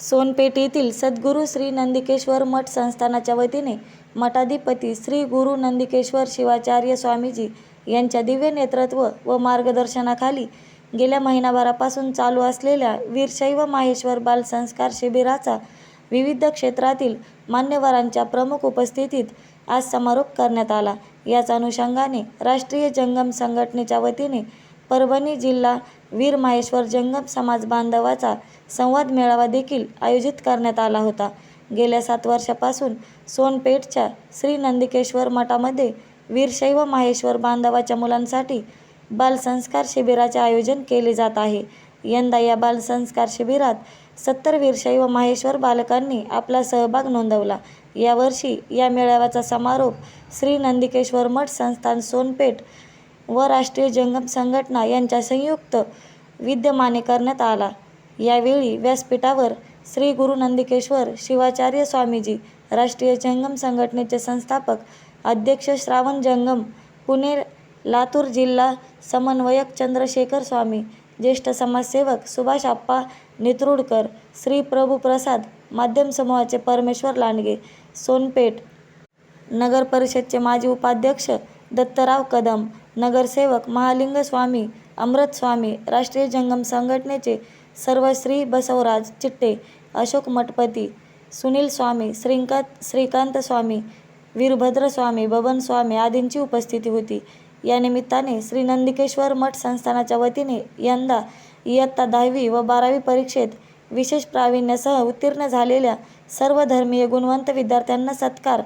सोनपेठ येथील सद्गुरू श्री नंदिकेश्वर मठ संस्थानाच्या वतीने मठाधिपती श्री गुरु नंदिकेश्वर शिवाचार्य स्वामीजी यांच्या दिव्य नेतृत्व व मार्गदर्शनाखाली गेल्या महिनाभरापासून चालू असलेल्या वीरशैव माहेश्वर बालसंस्कार शिबिराचा विविध क्षेत्रातील मान्यवरांच्या प्रमुख उपस्थितीत आज समारोप करण्यात आला. याच अनुषंगाने राष्ट्रीय जंगम संघटनेच्या वतीने परभणी जिल्हा वीर माहेश्वर जंगम समाज बांधवाचा संवाद मेळावा देखील आयोजित करण्यात आला होता. गेल्या सात वर्षापासून सोनपेठच्या श्री नंदिकेश्वर मठामध्ये वीरशैव माहेश्वर बांधवाच्या मुलांसाठी बालसंस्कार शिबिराचे आयोजन केले जात आहे. यंदा या बालसंस्कार शिबिरात सत्तर वीरशैव माहेश्वर बालकांनी आपला सहभाग नोंदवला. यावर्षी या मेळाव्याचा समारोप श्री नंदिकेश्वर मठ संस्थान सोनपेठ व राष्ट्रीय जंगम संघटना यांच्या संयुक्त विद्यमाने करण्यात आला. यावेळी व्यासपीठावर श्री गुरु नंदिकेश्वर शिवाचार्य स्वामीजी, राष्ट्रीय जंगम संघटनेचे संस्थापक अध्यक्ष श्रावण जंगम, पुणे लातूर जिल्हा समन्वयक चंद्रशेखर स्वामी, ज्येष्ठ समाजसेवक सुभाष आप्पा नेत्रुडकर, श्री प्रभुप्रसाद माध्यम समूहाचे परमेश्वर लांडगे, सोनपेठ नगर परिषदचे माजी उपाध्यक्ष दत्तराव कदम, नगरसेवक महालिंग स्वामी, अमृत स्वामी, राष्ट्रीय जंगम संघटनेचे सर्व श्री बसवराज चिट्टे, अशोक मठपती, सुनील स्वामी, श्रीकांत स्वामी, वीरभद्र स्वामी, बबन स्वामी आदींची उपस्थिती होती. या निमित्ताने श्री नंदिकेश्वर मठ संस्थानाच्या वतीने यंदा इयत्ता दहावी व बारावी परीक्षेत विशेष प्रावीण्यासह उत्तीर्ण झालेल्या सर्व धर्मीय गुणवंत विद्यार्थ्यांना सत्कार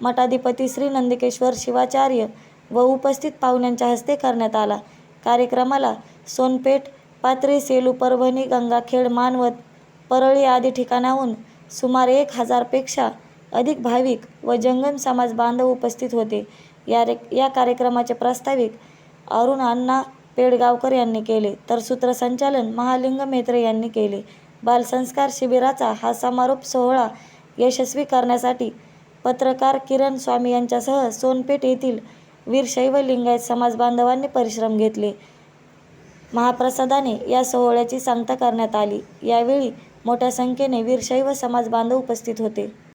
मठाधिपती श्री नंदिकेश्वर शिवाचार्य व उपस्थित पाहुण्यांच्या हस्ते करण्यात आला. कार्यक्रमाला सोनपेठ, पात्री सेलू, परभणी, गंगाखेड, मानवत, परळी आदी ठिकाणाहून सुमारे एक हजारपेक्षा अधिक भाविक व जंगम समाज बांधव उपस्थित होते. या कार्यक्रमाचे प्रास्ताविक अरुण अण्णा पेडगावकर यांनी केले तर सूत्रसंचालन महालिंग मेत्रे यांनी केले. बालसंस्कार शिबिराचा हा समारोप सोहळा यशस्वी करण्यासाठी पत्रकार किरण स्वामी यांच्यासह सोनपेठ येथील वीरशैव लिंगायत समाजबांधवांनी परिश्रम घेतले. महाप्रसादाने या सोहळ्याची सांगता करण्यात आली. यावेळी मोठ्या संख्येने वीरशैव समाजबांधव उपस्थित होते.